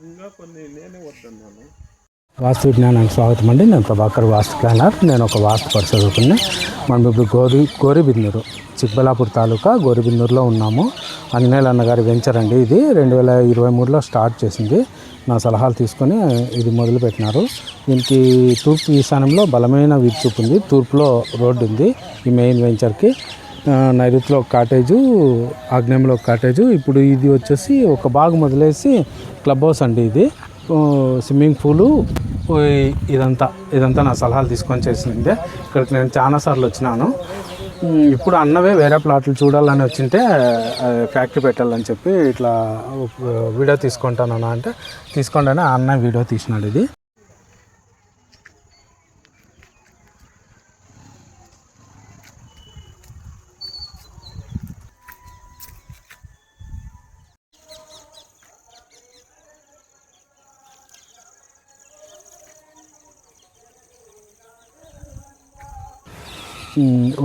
కొన్ని నేనే వద్దన్నాను. వాస్తు విజ్ఞానానికి స్వాగతం అండి. నేను ప్రభాకర్ వాస్తు ప్లానర్ నేను ఒక వాస్తు పరిశోధకుని. మనం ఇప్పుడు గోరి గోరిబిందూరు చిక్బలాపూర్ తాలూకా గోరిబిందూరులో ఉన్నాము. అంజనేయులు అన్నగారి వెంచర్ అండి ఇది. రెండు వేల ఇరవై మూడులో స్టార్ట్ చేసింది. నా సలహాలు తీసుకొని ఇది మొదలుపెట్టినారు. దీనికి తూర్పు ఈశాన్యంలో బలమైన విద్యుత్ ఉంది తూర్పులో రోడ్డు ఉంది ఈ మెయిన్ వెంచర్కి నైరుతిలో ఒక కాటేజు ఆగ్నేయంలో ఒక కాటేజు ఇప్పుడు ఇది వచ్చేసి ఒక బాగు మొదలేసి క్లబ్ హౌస్ అండి ఇది. స్విమ్మింగ్ పూలు ఇదంతా ఇదంతా నా సలహాలు తీసుకొని చేసిందే ఇక్కడికి నేను చాలాసార్లు వచ్చినాను. ఇప్పుడు అన్నవే వేరే ప్లాట్లు చూడాలని వచ్చింటే ఫ్యాక్టరీ పెట్టాలని చెప్పి ఇట్లా వీడియో తీసుకుంటాను అంటే తీసుకోండి అని ఆ అన్న వీడియో తీసినాడు ఇది.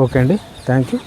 ఓకే అండి. Thank you